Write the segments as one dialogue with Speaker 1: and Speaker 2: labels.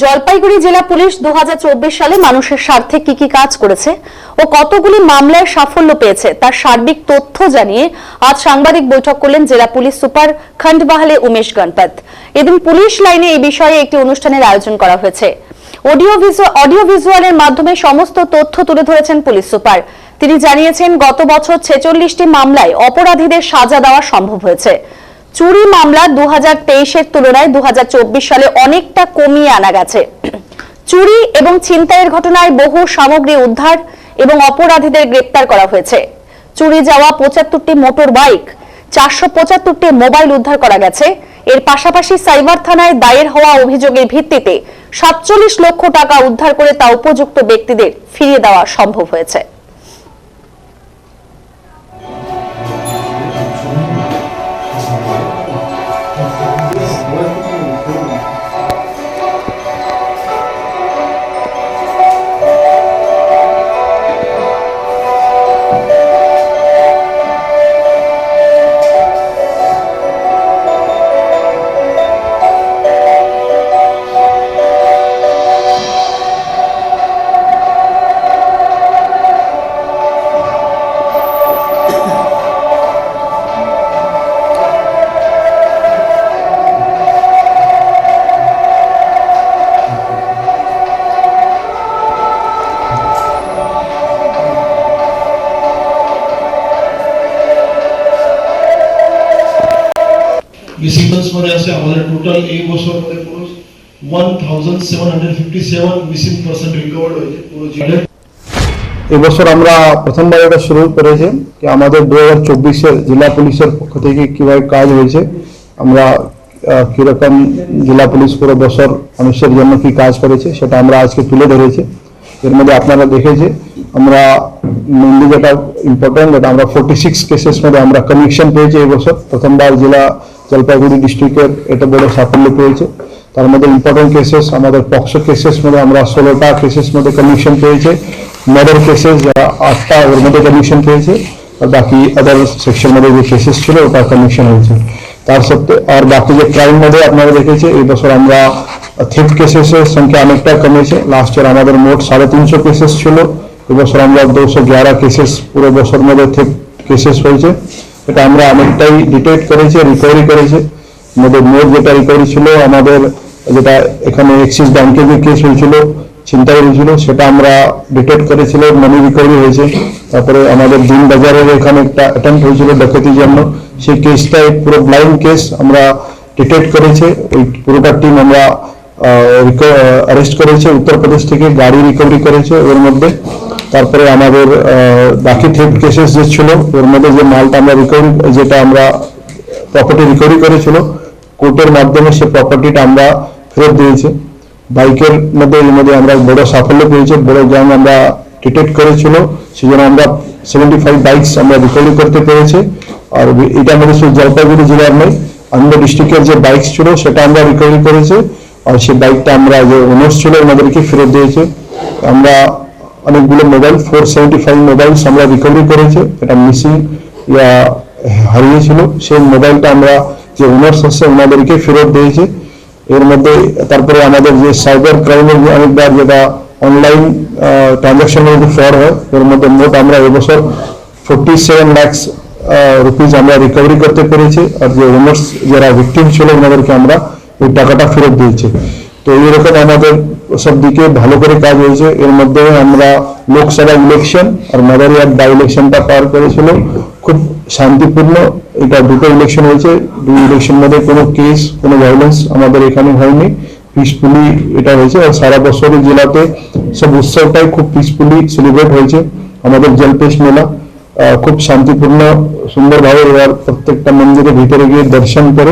Speaker 1: জলপাইগুড়ি জেলা পুলিশ দু সালে মানুষের স্বার্থে কি কি কাজ করেছে ও কতগুলি মামলায় সাফল্য পেয়েছে তার সার্বিক তথ্য জানিয়ে আজ সাংবাদিক বৈঠক করলেন জেলা পুলিশ সুপার খন্ডবাহালে উমেশ গণপত। এদিন পুলিশ লাইনে এই বিষয়ে একটি অনুষ্ঠানের আয়োজন করা হয়েছে। অডিও ভিজুয়ালের মাধ্যমে সমস্ত তথ্য তুলে ধরেছেন পুলিশ সুপার। তিনি জানিয়েছেন, গত বছর ছেচল্লিশটি মামলায় অপরাধীদের সাজা দেওয়া সম্ভব হয়েছে। চুরি মামলা দু হাজার তেইশের তুলনায় দু সালে অনেকটা কমিয়ে আনা গেছে। চুরি এবং ছিনতাইয়ের ঘটনায় বহু সামগ্রী উদ্ধার এবং অপরাধীদের গ্রেপ্তার করা হয়েছে। চুরি যাওয়া পঁচাত্তরটি মোটর বাইক, চারশো পঁচাত্তরটি মোবাইল উদ্ধার করা গেছে। এর পাশাপাশি সাইবার থানায় দায়ের হওয়া অভিযোগের ভিত্তিতে সাতচল্লিশ লক্ষ টাকা উদ্ধার করে তা উপযুক্ত ব্যক্তিদের ফিরিয়ে দেওয়া সম্ভব হয়েছে।
Speaker 2: मिसिंग मध्ये असे आम्हाला टोटल एक वर्षामध्ये पुरुष one thousand seven hundred fifty seven missing percent recovered হয়েছে পুরো জিল্লায়
Speaker 3: এবছর আমরা প্রথমবার এটা শুরু করেছি কি আমাদের দু হাজার চব্বিশের জেলা পুলিশের পক্ষ থেকে কিভাবে কাজ হয়েছে আমরা আহ, কিরকম জেলা পুলিশ পুরো বছর মানুষের জন্য কি কাজ করেছে সেটা আমরা আজকে তুলে ধরেছি এর মধ্যে আপনারা দেখেছে আমরা মেনলি যেটা ইম্পর্টেন্ট যেটা আমরা ফোর্টি সিক্স কেসেস মধ্যে আমরা কনভিকশন পেয়েছি এই বছর প্রথমবার জেলা জলপাইগুড়ি ডিস্ট্রিক্টের এটা বড় সাফল্য পেয়েছে। তার মধ্যে ইম্পর্টেন্ট কেসেস আমাদের পক্সো কেসেস মধ্যে আমরা ষোলোটা কেসেস মধ্যে কনভিকশন পেয়েছে। মার্ডার কেসেস যারা আটটা ওর মধ্যে কনভিকশন পেয়েছে। আর বাকি আদার সেকশন মধ্যে যে কেসেস ছিল ওটা কনভিকশন হয়েছে। তার সত্ত্বে আর বাকি যে ক্রাইম মধ্যে আপনারা দেখেছে, এই বছর আমরা থিফট কেসেসের সংখ্যা অনেকটা কমেছে। লাস্ট ইয়ার আমাদের মোট সাড়ে তিনশো কেসেস ছিল। এবছর আমরা দুশো গ্যারা কেসেস পুরো বছর মধ্যে থিফট কেসেস হয়েছে। এটা আমরা অনেকটাই ডিটেক্ট করেছি রিকভারি করেছি। আমাদের মোট যেটা রিকভারি ছিল, আমাদের যেটা এখানে এক্সিস ব্যাংকের যে কেস হয়েছিল, ছিনতাই হয়েছিল, সেটা আমরা ডিটেক্ট করেছিল মানি রিকভারি হয়েছে। তারপরে আমাদের দিন বাজারের এখানে একটা অ্যাটেম্প হয়েছিল ডাকাতির জন্য। সেই কেসটাই পুরো ব্লাইন্ড কেস আমরা ডিটেক্ট করেছে। ওই পুরোটা টিম আমরা অ্যারেস্ট করেছে। উত্তরপ্রদেশ থেকে গাড়ি রিকভারি করেছে। ওর মধ্যে তারপরে আমাদের বাকি থ্রেড কেসেস যে ছিল ওর মধ্যে যে মালটা আমরা রিকভারি যেটা আমরা প্রপার্টি রিকভারি করেছিল, কোর্টের মাধ্যমে সে প্রপার্টিটা আমরা ফেরত দিয়েছি। বাইকের মধ্যে, এর মধ্যে আমরা বড় সাফল্য পেয়েছি, বড় গ্যাং আমরা ডিটেক্ট করেছিল, সেজন্য আমরা সেভেন্টি ফাইভ বাইকস আমরা রিকভারি করতে পেরেছি। আর এটা আমাদের শুধু জলপাইগুড়ি জেলার নয়, অন্য ডিস্ট্রিক্টের যে বাইকস ছিল, সেটা আমরা রিকভারি করেছি। আর সেই বাইকটা আমরা যে ওনার্স ছিল, ওনাদেরকে ফেরত দিয়েছে। আমরা অনেকগুলো mobile four seventy five mobiles আমরা রিকভারি করেছি, এটা মিসিং ইয়া, হারিয়েছিল। সেই মোবাইলটা আমরা যে ওনার্স আছে, ওনাদেরকে ফেরত দিয়েছি। এর মধ্যে তারপরে আমাদের যে সাইবার ক্রাইমের যে অনেকবার যেটা অনলাইন ট্রানজাকশনের যে ফ্রড হয়, এর মধ্যে মোট আমরা এবছর ফোর্টি সেভেন ল্যাক্স রুপিজ আমরা রিকভারি করতে পেরেছি। আর যে ওনার্স যারা ভিকটিম ছিল, ওনাদেরকে আমরা ওই টাকাটা ফেরত দিয়েছি। তো এইরকম আমাদের সব দিকে ভালো করে কাজ হয়েছে এর মধ্যে আমরা লোকসভা ইলেকশন আর মাদারিয়ার বাই ইলেকশনটা পার করেছিল খুব শান্তিপূর্ণ এটা দুটো ইলেকশন হয়েছে দুই ইলেকশন মধ্যে কোনো কেস কোনো ভায়োলেন্স আমাদের এখানে হয়নি পিসফুলি এটা হয়েছে আর সারা বছরই জেলাতে সব উৎসবটাই খুব পিসফুলি সেলিব্রেট হয়েছে আমাদের জলপেশ মেলা আহ, খুব শান্তিপূর্ণ সুন্দরভাবে ওরা প্রত্যেকটা মন্দিরের ভিতরে গিয়ে দর্শন করে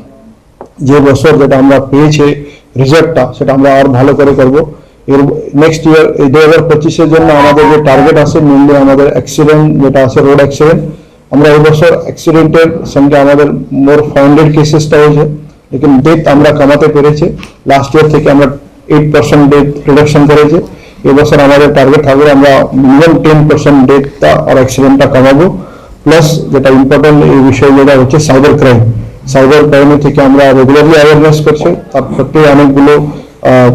Speaker 3: যে বছর যেটা আমরা পেয়েছি রেজাল্টটা সেটা আমরা আর ভালো করে করব এর নেক্সট ইয়ার এই দু হাজার পঁচিশের জন্য আমাদের যে টার্গেট আছে মেনলি আমাদের অ্যাক্সিডেন্ট যেটা আছে রোড অ্যাক্সিডেন্ট আমরা এই বছর অ্যাক্সিডেন্টের সঙ্গে আমাদের মোর ফাউন্ডেড কেসেসটা হয়েছে লেকিন ডেথ আমরা কমাতে পেরেছি লাস্ট ইয়ার থেকে আমরা এইট পার্সেন্ট ডেথ রিডাকশন করেছে এবছর আমাদের টার্গেট থাকবে আমরা মিনিমাম টেন পার্সেন্ট ডেথটা আর অ্যাক্সিডেন্টটা কমাবো প্লাস যেটা ইম্পর্টেন্ট এই বিষয় যেটা হচ্ছে সাইবার ক্রাইম সাইবার ক্রাইমের থেকে আমরা রেগুলারলি অ্যাওয়ারনেস করছি তার ক্ষেত্রে অনেকগুলো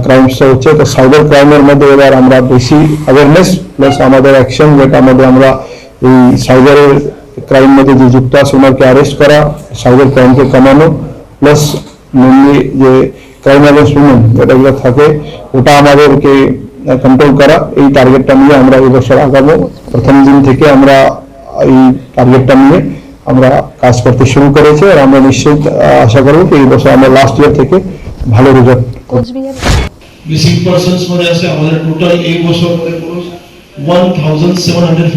Speaker 3: ক্রাইমস হচ্ছে তো সাইবার ক্রাইমের মধ্যে এবার আমরা বেশি অ্যাওয়ারনেস প্লাস আমাদের অ্যাকশন যেটা মধ্যে আমরা এই সাইবারের ক্রাইম মধ্যে যে যুক্ত আছে ওনাকে অ্যারেস্ট করা সাইবার ক্রাইমকে কমানো প্লাস মেনলি যে ক্রাইম অ্যাগেন্স্ট উমেন যেটাগুলো থাকে ওটা আমাদেরকে কন্ট্রোল করা এই টার্গেটটা নিয়ে আমরা এই বছর আগাবো প্রথম দিন থেকে আমরা এই টার্গেটটা নিয়ে আমরা কাজ করতে শুরু করেছি আর আমরা নিশ্চয়ই আশা করব এই বছর আমরা লাস্ট ইয়ার থেকে ভালো রেজাল্ট
Speaker 2: মিসিং পার্সনস মানে আছে? আমাদের টোটাল এই বছর মানে 1750